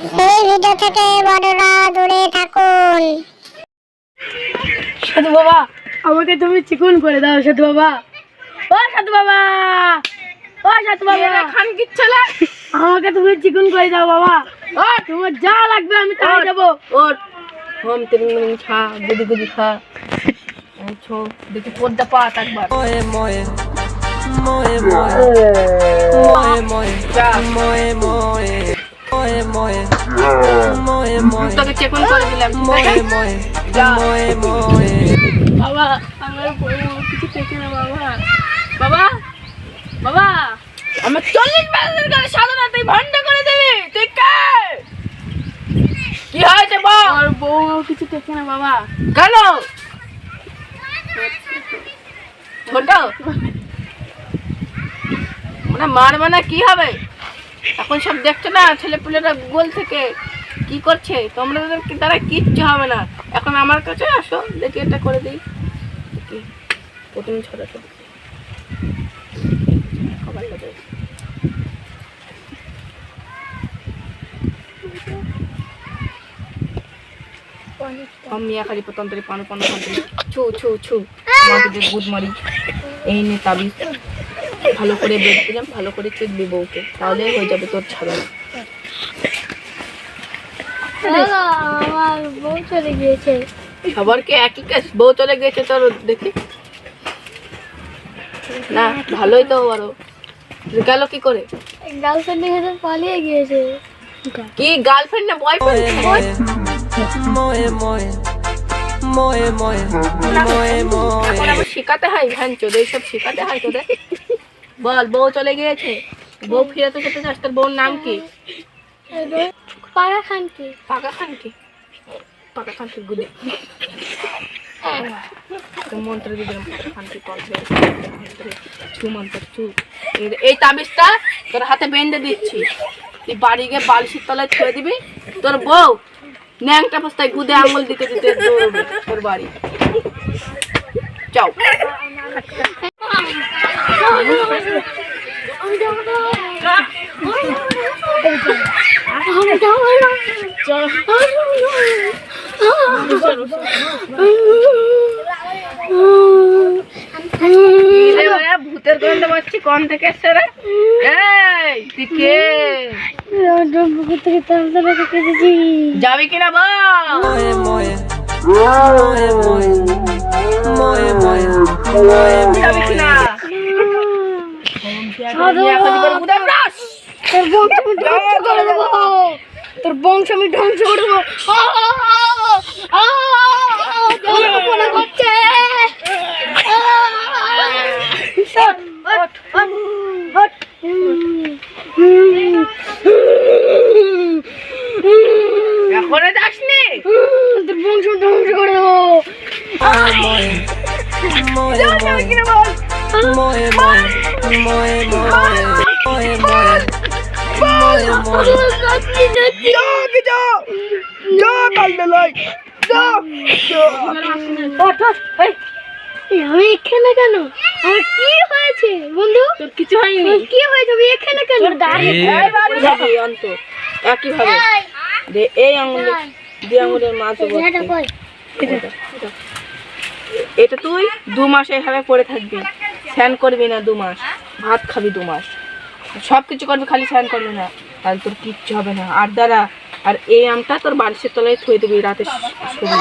এই ভিডিও থেকে বড়রা দূরে থাকুন। সাধু বাবা আমাকে তুমি চিকুন করে দাও সাধু বাবা। ও সাধু বাবা ও সাধু বাবা। খান কিচ্ছলা আমাকে তুমি চিকুন করে দাও বাবা। ও তোমার যা লাগবে আমি তাই দেবো। ওর হোম তিন খা গুদি গুদি খা। ছো দেখি পদ্মা পা একবার। যা। তোকে চেকন করে দিলাম? ঠিক আছে? যা। বাবা আমার কিছু থেকে না বাবা। বাবা বাবা। আমার চল্লিশ বছরের গাড়ি সাধনা তুই ভণ্ড করে দিবি। তুই কে? কি হয়েছে বল? আমার বউ কিছু থেকে না বাবা। কেন? ছোট? মানে মারবে না কি হবে? এখন সব দেখছ না, ছেলেপুলেরা গুগল থেকে কি করছে? তোমরা দ্বারা কিচ্ছু হবে না। এখন আমার কাছে আসো, দেখি এটা করে দিই। প্রথমে ছোট খাবার লাগে। আমি একালি পতন্তরে পানো পানো ছু ছু ছু। মারি। এই নে তাবিজ। ভালো করে বেদ দিলাম ভালো করে চিকবি বউকে তাহলে হয়ে যাবে তোর ছাড়া আমার বউ চলে গিয়েছে। সবারকে একই কাজ? বউ চলে গেছে তোর দেখি। না ভালোই তো আরও। গেল কি করে? গার্লফ্রেন্ড এখানে পালিয়ে গিয়েছে। কি গার্লফ্রেন্ড না বয়ফ্রেন্ড এখন আবার শেখাতে হয় ভ্যান চোদ এইসব শেখাতে হয় তোদের? বল বউ চলে গিয়েছে? বউ ফিরাতে যেতে চাস তোর বউর নাম কি? পাড়া খান কি? পাকা খান কি পাকা খান কি গুদে মন্ত্র দিলাম পাকা খান কি ছু এই- তাবিজটা তোর হাতে বেঁধে দিচ্ছি। তুই বাড়ি গিয়ে বালিশের তলায় ছুঁয়ে দিবি। তোর বউ ন্যাংটা বস্তায় গুদে আঙুল দিতে দিতে তোর বাড়ি। ওরা ভূতের গন্ধ পাচ্ছি কোন থেকে এসছে রে তুই কে পুকুর থেকে তাড়াতাড়ি কেটেছি যাবি কিনা বল যাবি কিনা তোর বংশ আমি ধ্বংস করে দেবো তোর বংশ আমি ধ্বংস করে দেবো আ, আ, আ, আ, আ, যন্ত্রণা করছে। এখনও যাসনি তোর বংশ আমি কি বন্ধু কিছু হয়নি কি হয়েছে আমি এখানে কেন যাবি অন্ত একই এই দুই আঙুলের। এটা, তুই দু মাস এইভাবে পড়ে থাকবি স্নান করবি না দু মাস, ভাত খাবি দু মাস। সব কিছু করবি, খালি ফ্যান করবি না। তাহলে তোর কিচ্ছু হবে না। আর দাঁড়া, আর এই আমটা তোর বালিশের তলায় থুয়ে দেবি, রাতে করবেন।